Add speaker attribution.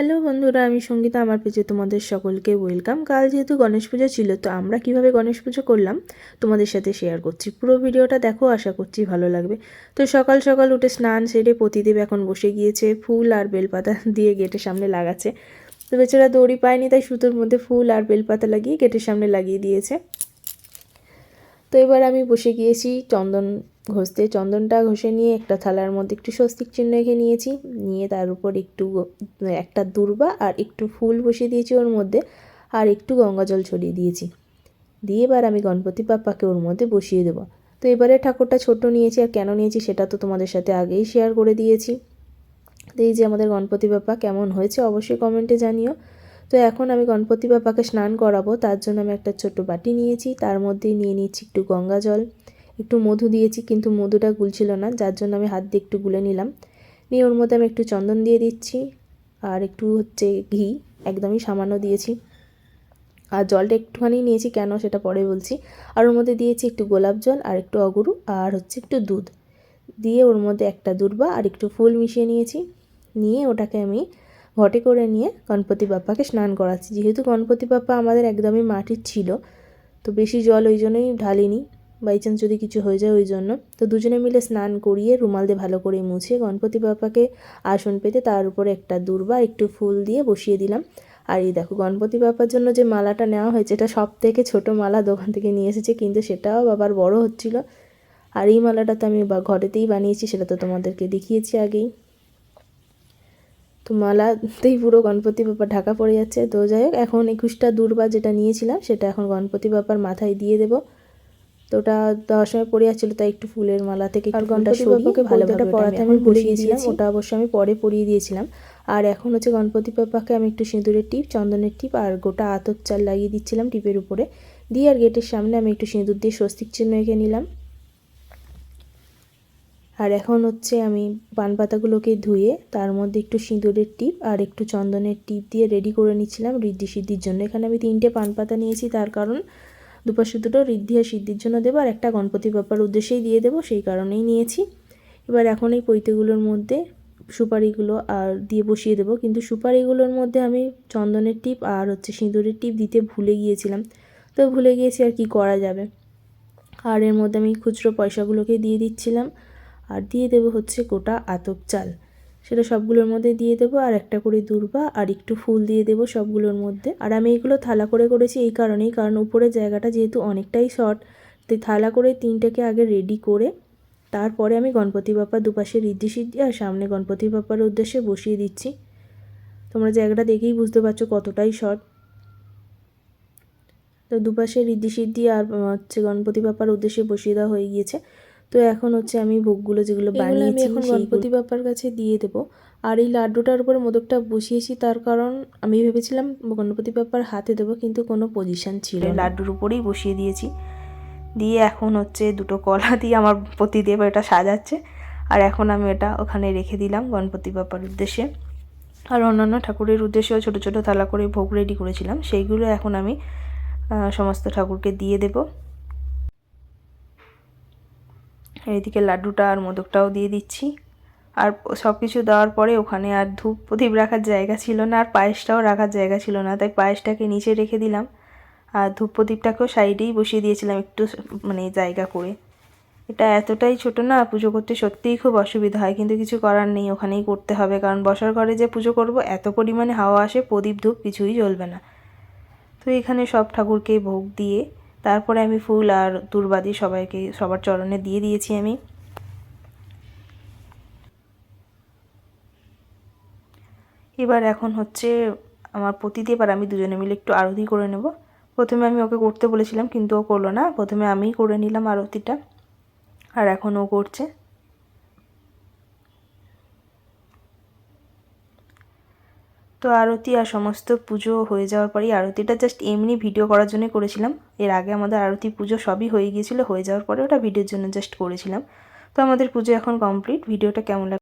Speaker 1: Hello বন্ধুরা, আমি সঙ্গীতা, আমার পেজে তোমাদের সকলকে ওয়েলকাম কাল যেহেতু গণেশ পুজো ছিল, তো আমরা কীভাবে গণেশ পুজো করলাম তোমাদের সাথে শেয়ার করছি। পুরো ভিডিওটা দেখো, আশা করছি ভালো লাগবে। তো সকাল সকাল উঠে স্নান সেরে প্রতিদেব এখন বসে গিয়েছে, ফুল আর বেলপাতা দিয়ে গেটের সামনে লাগাচ্ছে। তো বেচারা দড়ি পায়নি, তাই সুতোর মধ্যে ফুল আর বেলপাতা লাগিয়ে গেটের সামনে লাগিয়ে দিয়েছে। তো এবার আমি বসে গিয়েছি চন্দন ঘষতে চন্দনটা ঘষে নিয়ে একটা থালার মধ্যে একটু স্বস্তিক চিহ্ন এঁকে নিয়েছি। নিয়ে তার উপর একটু একটা দূর্বা আর একটু ফুল বসিয়ে দিয়েছি ওর মধ্যে আর একটু গঙ্গা জল ছড়িয়ে দিয়েছি। দিয়ে এবার আমি গণপতি বাপ্পাকে ওর মধ্যে বসিয়ে দেবো। তো এবারে ঠাকুরটা ছোট নিয়েছি আর কেন নিয়েছি সেটা তো তোমাদের সাথে আগেই শেয়ার করে দিয়েছি। তো এই যে আমাদের গণপতি বাপ্পা কেমন হয়েছে অবশ্যই কমেন্টে জানিও। তো এখন আমি গণপতি বাপ্পাকে স্নান করাবো, তার জন্য আমি একটা ছোট্ট বাটি নিয়েছি, তার মধ্যেই নিয়ে নিচ্ছি একটু গঙ্গা জল। একটু মধু দিয়েছি, কিন্তু মধুটা গুলছিল না, যার জন্য আমি হাত দিয়ে একটু গুলে নিলাম। নিয়ে ওর মধ্যে আমি একটু চন্দন দিয়ে দিচ্ছি, আর একটু হচ্ছে ঘি, একদমই সামান্য দিয়েছি। আর জলটা একটুখানি নিয়েছি, কেন সেটা পরে বলছি। আর ওর মধ্যে দিয়েছি একটু গোলাপ জল, আর একটু অগুরু, আর হচ্ছে একটু দুধ। দিয়ে ওর মধ্যে একটা দুর্বা, আর একটু ফুল মিশিয়ে নিয়েছি। নিয়ে ওটাকে আমি ঘটে করে নিয়ে গণপতি বাপ্পাকে স্নান করাচ্ছি। যেহেতু গণপতি বাপ্পা আমাদের একদমই মাটির ছিল, তো বেশি জল ওই জন্যই ঢালিনি। বাই চান্স যদি কিছু হয়ে যায় ওই জন্য। তো দুজনে মিলে স্নান করিয়ে রুমাল দিয়ে ভালো করে মুছে গণপতি বাপ্পাকে আসন পেতে তার উপরে একটা দূর্বা, একটু ফুল দিয়ে বসিয়ে দিলাম। আর এই দেখো, গণপতি বাপ্পার জন্য যে মালাটা নেওয়া হয়েছে, এটা সব থেকে ছোটো মালা দোকান থেকে নিয়ে এসেছে, কিন্তু সেটাও বাবার বড় হচ্ছিল। আর এই মালাটা তো আমি ঘরেতেই বানিয়েছি, সেটা তো তোমাদেরকে দেখিয়েছি আগেই। তো মালাতেই পুরো গণপতি বাপ্পা ঢাকা পড়ে যাচ্ছে। তো যাই হোক, এখন একুশটা দূর্বা যেটা নিয়েছিলাম, সেটা এখন গণপতি বাপ্পার মাথায় দিয়ে দেবো। তো ওটা সময় পড়ে যাচ্ছিল তাই একটু ফুলের মালা থেকে একটু ঘণ্টা বাপ্পাকে ভালোভাবে পড়াতে আমি ভুলে গিয়েছিলাম ওটা অবশ্য আমি পরে পরিয়ে দিয়েছিলাম। আর এখন হচ্ছে গণপতি বাপ্পাকে আমি একটু সিঁদুরের টিপ চন্দনের টিপ আর গোটা আতর চাল লাগিয়ে দিচ্ছিলাম টিপের উপরে। দিয়ে আর গেটের সামনে আমি একটু সিঁদুর দিয়ে স্বস্তিক চিহ্ন এঁকে নিলাম। আর এখন হচ্ছে আমি পান পাতাগুলোকে ধুয়ে তার মধ্যে একটু সিঁদুরের টিপ আর একটু চন্দনের টিপ দিয়ে রেডি করে নিচ্ছিলাম ঋদ্ধি সিদ্ধির জন্য। এখানে আমি তিনটে পান পাতা নিয়েছি তার কারণ দুপাশে দুটো ঋদ্ধি আর সিদ্ধির জন্য দেবো, আর একটা গণপতি বাপ্পার উদ্দেশ্যেই দিয়ে দেবো, সেই কারণেই নিয়েছি। এবার এখন এই পৈতেগুলোর মধ্যে সুপারিগুলো আর দিয়ে বসিয়ে দেবো। কিন্তু সুপারিগুলোর মধ্যে আমি চন্দনের টিপ আর হচ্ছে সিঁদুরের টিপ দিতে ভুলে গিয়েছিলাম। তো ভুলে গিয়েছি আর কি করা যাবে। আর এর মধ্যে আমি খুচরো পয়সাগুলোকে দিয়ে দিচ্ছিলাম। আর দিয়ে দেবো হচ্ছে গোটা আতপ চাল। সেটা সবগুলোর মধ্যে দিয়ে দেবো, আর একটা করে দূর্বা, আর একটু ফুল দিয়ে দেবো সবগুলোর মধ্যে। আর আমি এইগুলো থালা করে করেছি এই কারণেই, কারণ উপরের জায়গাটা যেহেতু অনেকটাই শর্ট, তাই থালা করে তিনটাকে আগে রেডি করে তারপরে আমি গণপতি বাপ্পার দুপাশে ঋদ্ধি সিদ্ধি আর সামনে গণপতি বাপ্পার উদ্দেশ্যে বসিয়ে দিচ্ছি। তোমরা জায়গাটা দেখেই বুঝতে পারছ কতটাই শর্ট। তো দুপাশে ঋদ্ধি সিদ্ধি আর হচ্ছে গণপতি বাপ্পার উদ্দেশ্যে বসিয়ে দেওয়া হয়ে গিয়েছে। তো এখন হচ্ছে আমি ভোগগুলো যেগুলো বানিয়েছি এখন গণপতি বাপ্পার কাছে দিয়ে দেবো। আর এই লাড্ডুটার উপরে মোদকটা বসিয়েছি তার কারণ আমি ভেবেছিলাম গণপতি বাপ্পার হাতে দেবো কিন্তু কোনো পজিশান ছিল লাড্ডুর উপরেই বসিয়ে দিয়েছি। দিয়ে এখন হচ্ছে দুটো কলা দিয়ে আমার প্রতিদেব এটা সাজাচ্ছে। আর এখন আমি এটা ওখানে রেখে দিলাম গণপতি বাপ্পার উদ্দেশ্যে। আর অন্যান্য ঠাকুরের উদ্দেশ্যেও ছোট ছোটো থালা করে ভোগ রেডি করেছিলাম। সেইগুলো এখন আমি সমস্ত ঠাকুরকে দিয়ে দেবো। এইদিকে লাড্ডুটা আর মোদকটাও দিয়ে দিচ্ছি। আর সব কিছু দেওয়ার পরে ওখানে আর ধূপ প্রদীপ রাখার জায়গা ছিল না, আর পায়েসটাও রাখার জায়গা ছিল না। তাই পায়েসটাকে নিচে রেখে দিলাম। আর ধূপ প্রদীপটাকেও সাইডেই বসিয়ে দিয়েছিলাম একটু মানে জায়গা করে। এটা এতটাই ছোট না, পুজো করতে সত্যিই খুব অসুবিধা হয়, কিন্তু কিছু করার নেই, ওখানেই করতে হবে। কারণ বসার ঘরে যে পুজো করব, এত পরিমাণে হাওয়া আসে, প্রদীপ ধূপ কিছুই জ্বলবে না। তো এখানে সব ঠাকুরকে ভোগ দিয়ে তারপরে আমি ফুল আর দুর্বাদি সবাইকে, সবার চরণে দিয়ে দিয়েছি আমি। এবার এখন হচ্ছে আমার পতিদেব আর আমি দুজনে মিলে একটু আরতি করে নেব। প্রথমে আমি ওকে করতে বলেছিলাম, কিন্তু ও করল না। প্রথমে আমিই করে নিলাম আরতিটা। আর এখন ও করছে। তো আরতি আর সমস্ত পুজো হয়ে যাওয়ার পরেই আরতিটা জাস্ট এমনি ভিডিও করার জন্য করেছিলাম। এর আগে আমাদের আরতি পুজো সবই হয়ে গিয়েছিল, হয়ে যাওয়ার পরে ওটা ভিডিওর জন্য জাস্ট করেছিলাম। তো আমাদের পুজো এখন কমপ্লিট ভিডিওটা কেমন